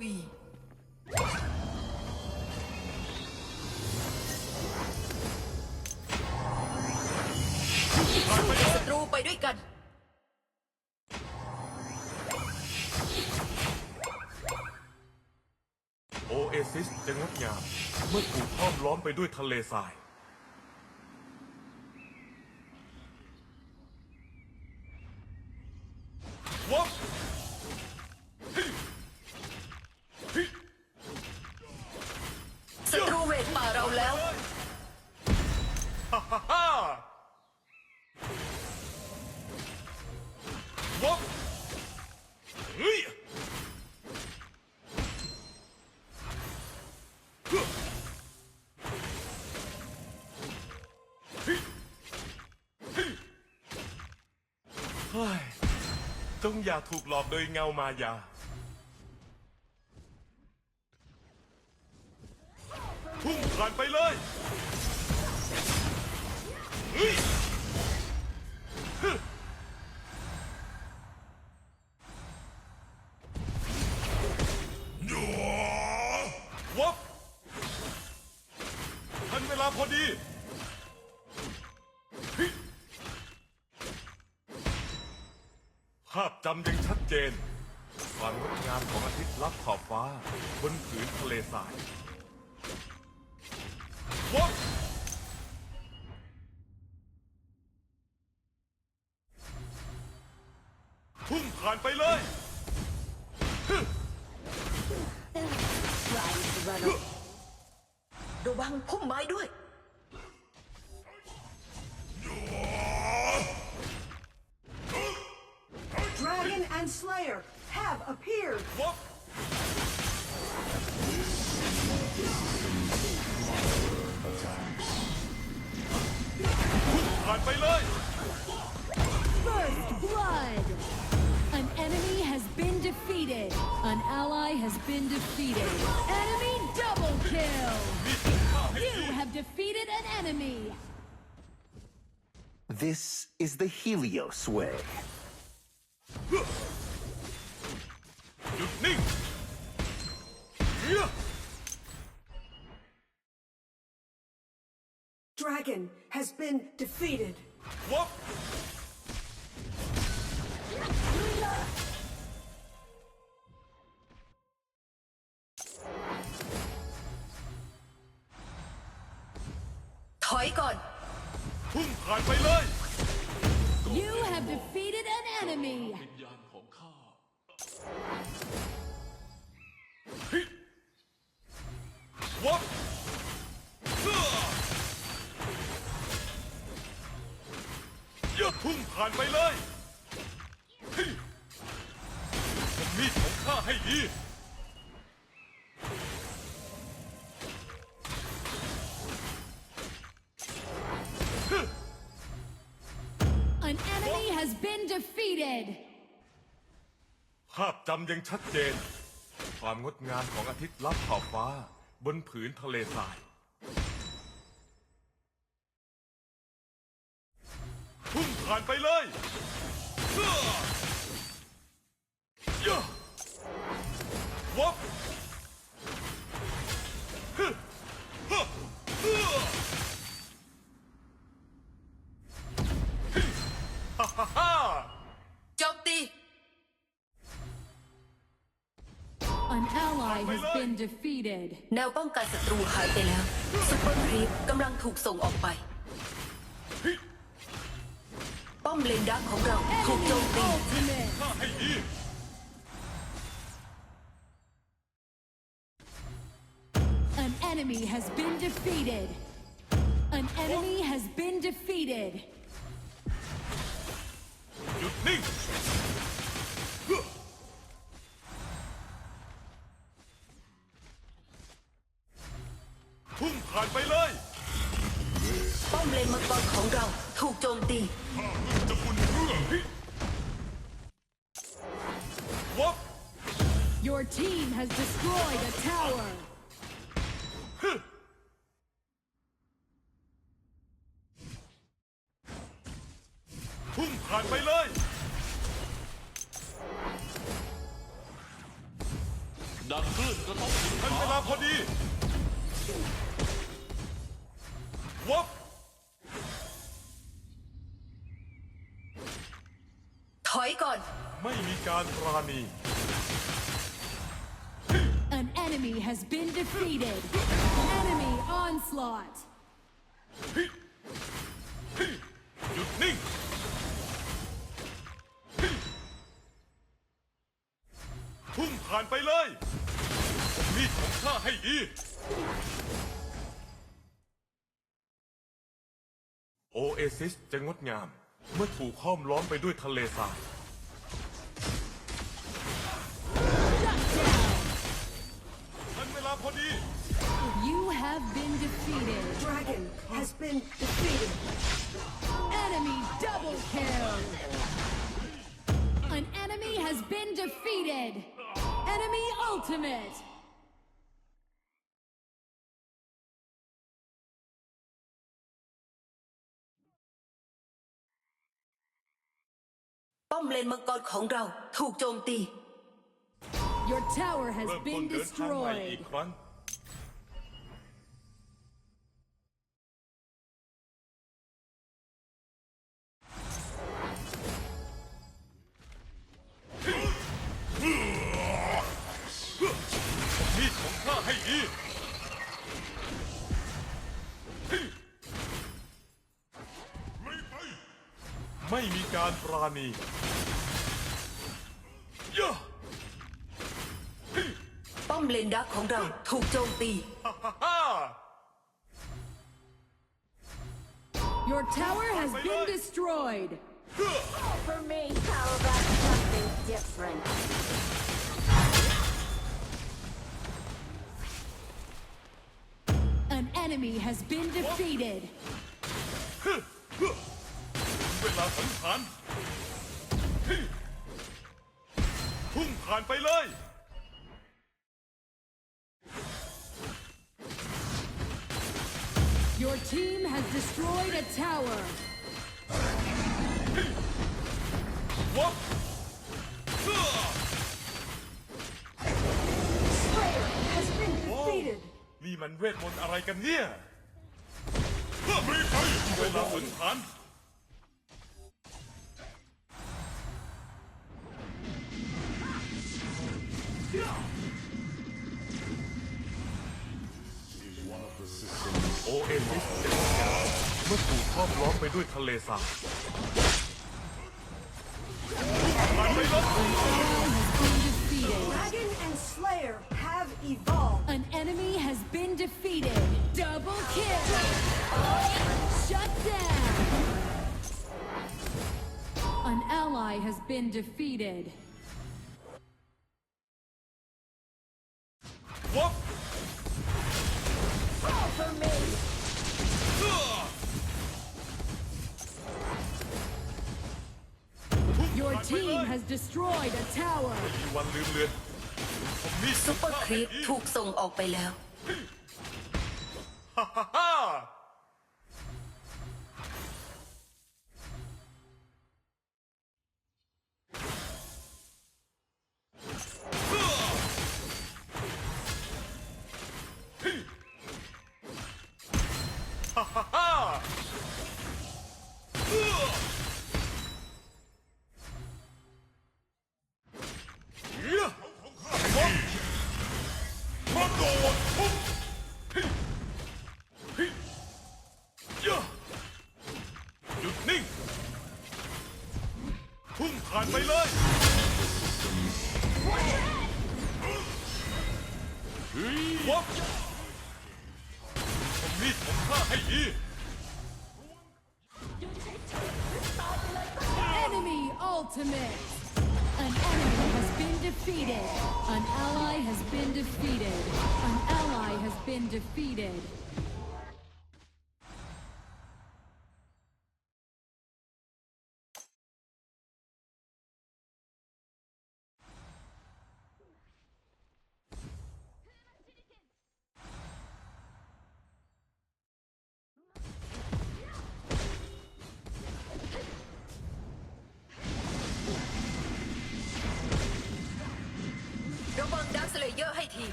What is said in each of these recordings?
วี ศัตรูไปด้วยกัน โอเอซิสจะงดงาม เมื่อถูกห้อมล้อมไปด้วยทะเลทราย จงอย่าถูกหลอกโดยเงามายา พุ่งผ่านไปเลยเฮ้ย ผ่านไปเลยฮึระวังพุ่มไม้ด้วย Dragon and Slayer have appeared. วับพุ่งผ่านไปเลย defeated. An ally has been defeated. Enemy double kill! มีของข้าให้ You ดี have defeated an enemy. This is the Helios way. หยุดนิ่งเหี้ย Dragon has been defeated. วั ถอยก่อน พุ่งผ่านไปเลย You have defeated an enemy. ฮิวับเฮ้อเยอะพุ่งผ่านไปเลยฮิผมมีดของข้าให้ดี จำยังชัดเจน ความงดงามของอาทิตย์ลับขอบฟ้า บนผืนทะเลทราย พุ่งผ่านไปเลยเยอะ defeated. แนวป้องกันศัตรูหายไปแล้วซุปเปอร์ครีปกำลังถูกส่งออกไปฮิป้อมเลนดักของเราถูกโจม Enemy ตี ultimate. ข้าให้ดี An enemy has been defeated. An enemy has been defeated. หยุดนิ่ง ผ่านไปเลยป้อมเลนมังกรของเราถูกโจมตีข้าเพิ่งจะบุญเพื่อฮิวับ Your team has destroyed a tower. ฮึพุ่งผ่านไปเลย ดักพอดี วับถอยก่อน ไม่มีการปราณี An enemy has been defeated. Enemy onslaught. หยุดนิ่ง พุ่งผ่านไปเลย มีดของข้าให้ดี ซิสจะงดงาม เมื่อถูกห้อมล้อมไปด้วยทะเลทราย Shut down. ทันเวลาพอดี You have been defeated. Dragon has been defeated. Enemy double kill. An enemy has been defeated. Enemy ultimate. ป้อมเลนมังกรของเราถูกโจมตี Your tower has เริ่มต้น been เดินทางใหม่อี destroyed. กครั้ง ไม่มีการปราณีย่าป้อมเลนดักของเราถูกโจมตีฮ่าฮ่าฮ่า Your tower has been destroyed. For me, how about something different? An enemy has been defeated. เวลาสังหารพุ่งผ่านไปเลย Your team has destroyed a tower. วับ Slayer has been โอ้ defeated. นี่มันเวทมนต์อะไรกันเนี่ย เพื่อไม่ไปเวลาสังหาร ไปด้วยทะเลสาบผ่านไปแล้ว An enemy has been defeated. Dragon and Slayer have evolved. An enemy has been defeated. Double kill. Shut down. An ally has been defeated. Team has destroyed a tower. มีวันลืมเลือนผมมีซุปเปอร์ครีปถูกส่งออกไปแล้ว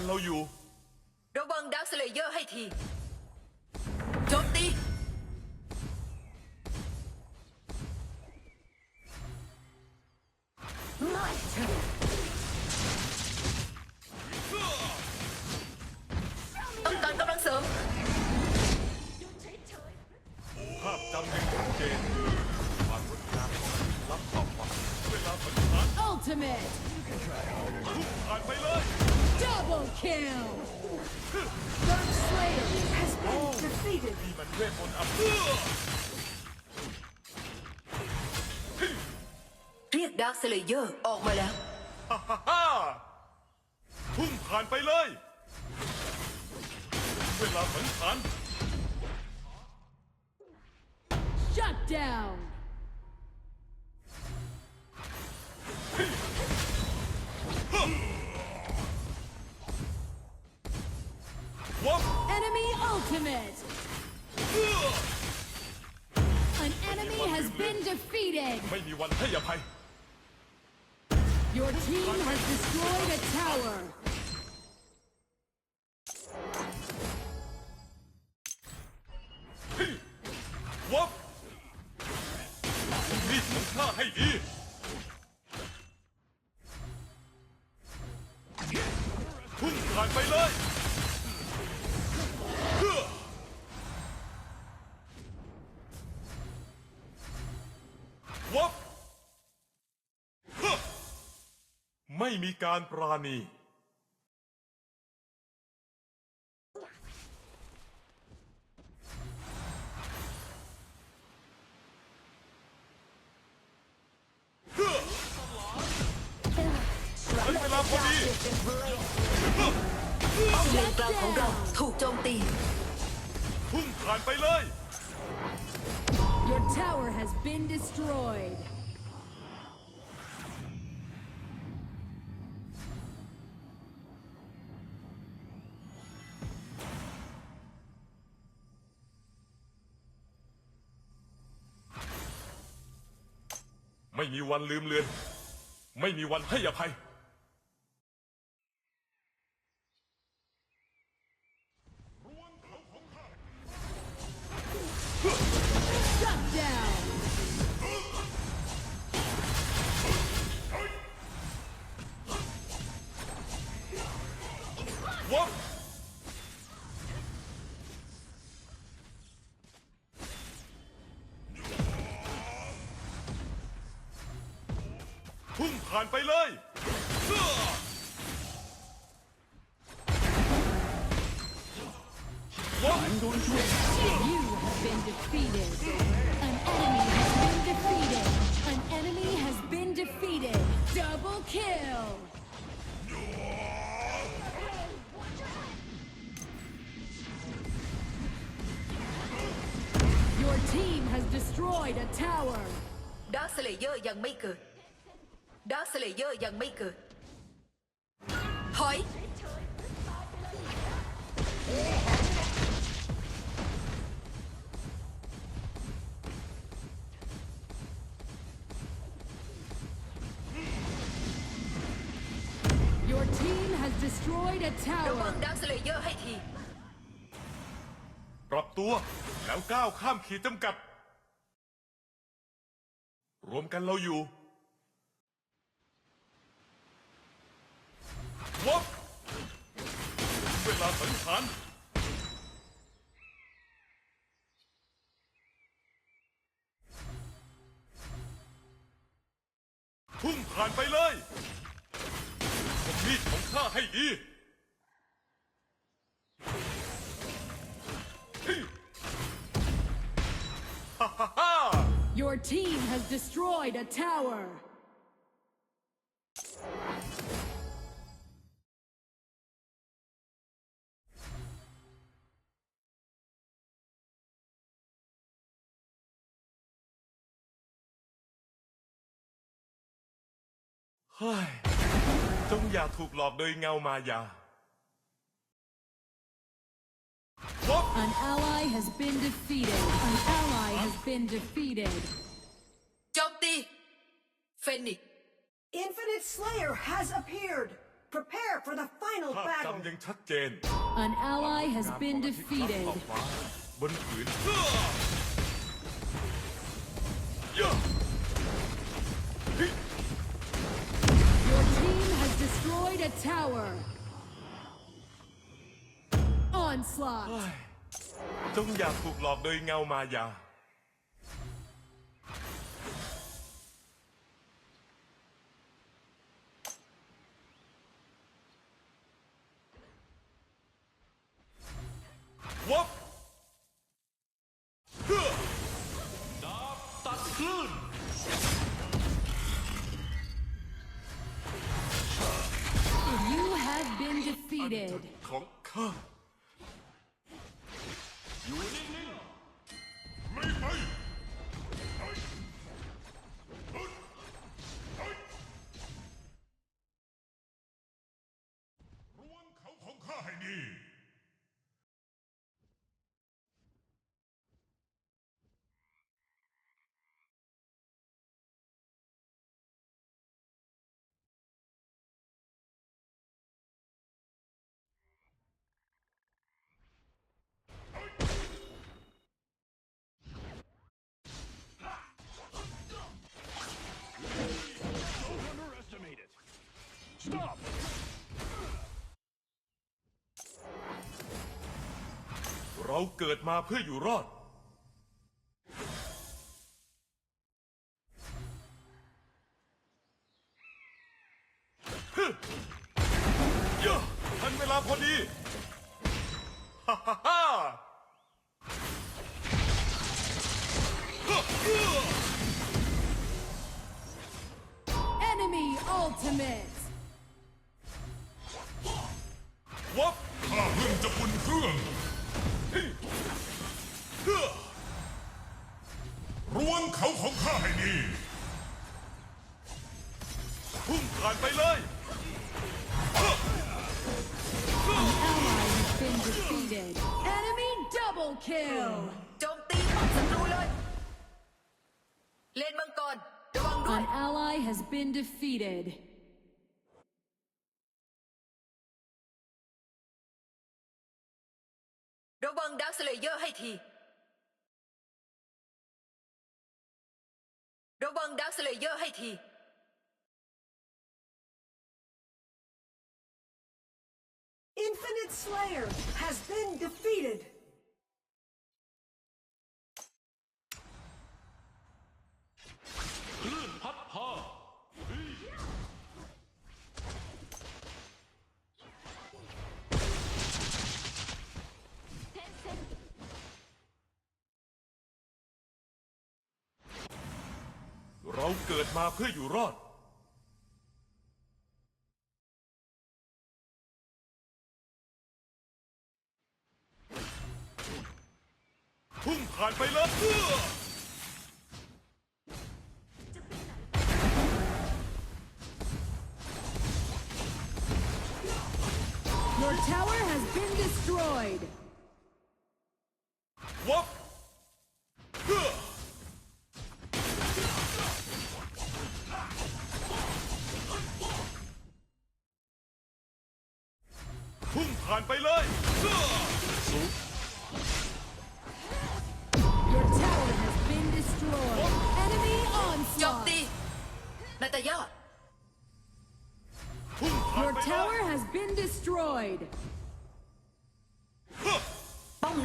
กสเลเยอร์ให้ทีรวมกันเราอยู่เลเยอร์ให้ที โจมตี My turn. ต้องการกำลังเสริม ภาพจำยังชัดเจนความงดงามของอาทิตย์ลับขอบฟ้าเวลาสังหาร Ultimate! ผ่านไปเลย Double kill! Dark Slayer! Has been defeated. นี่มันเวทมนต์อับเรียกดาร์คเลเยอร์ออกมาแล้ว ฮ่าฮ่าฮ่าพุ่งผ่านไปเลย เวลาสังหาร Shut down! วั บ Enemy ultimate! An enemy has been defeated! ไม่มีวันให้อภัย Your team has destroyed a tower! ไม่มีการปราณีถึงเวลาพอดีเลนกลางของเราถูกโจมตี พุ่งผ่านไปเลย Your tower has been destroyed! ม่มีวันลืมเลือน ไม่มีวันให้อภัย เลเยอร์ยังไม่เกิดดาร์คเลเยอร์ยังไม่เกิดถอย Your team has destroyed a ระวั tower! งดาร์คเลเยอร์ให้ที ปรับตัวแล้วก้าวข้ามขีดจำกัด รวมกันเราอยู่วับเวลาสังหารพุ่งผ่านไปเลยผมมีดของข้าให้ดีฮ่าฮ่าฮ่า Your team has destroyed a tower! เฮ้ยจงอย่า An ally has been defeated. An ally has been defeated. Jump Fenny. Infinite Slayer has appeared. Prepare for the final battle. An ally has been defeated. Onslaught. จงอย่าถูกหลอกโดยเงามายา เราเกิดมาเพื่ออยู่รอด พุ่งผ่านไปเลย Ally has been defeated. Enemy double kill. โจมตีป้อมศัตรูเลย เลนมังกรระวังด้วย An ally has been defeated. ระวังดักสเลเยอร์ให้ที ระวังดักสเลเยอร์ให้ที Infinite Slayer has been defeated. คลื่นพัดพาเราเกิดมาเพื่ออยู่รอด Your tower has been destroyed. วั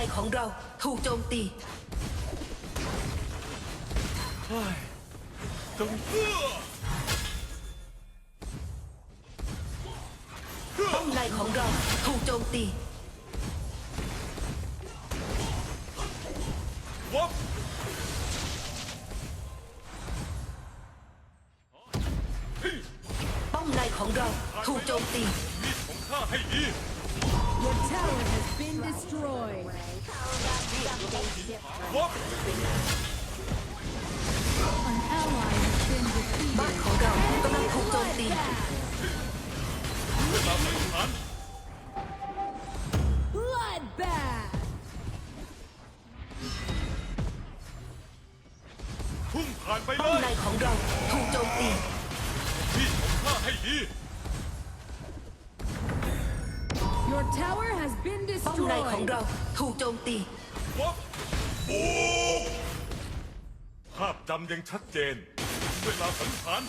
ในของเราถูกโจมตีจงเอื้อป้อมในของเราถูกโจมตี ผ่านไปเลป้อมยในของเราถูกโจมตีมีดของข้าให้ดี Your tower has been ป้อมในของ destroyed. เราถูกโจมตีวับภาพจำยังชัดเจน เวลาสังหาร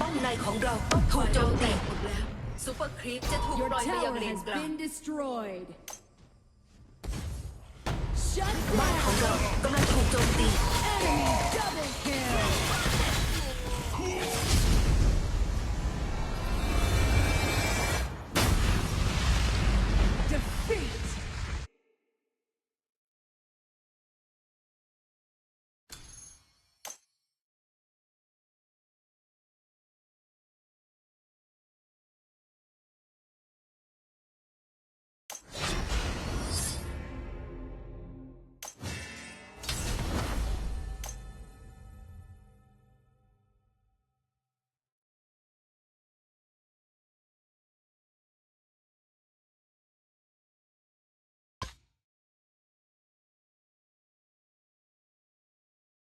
ป้อมในของเราถูกโจมตีหมดแล้วซูเปอร์ครีปจะถูก Your ปล่อยไปยัง tower เลน has กลาง been destroyed. Shut บ้านของ down. เรากำลังถูกโจมตี Enemy double kill.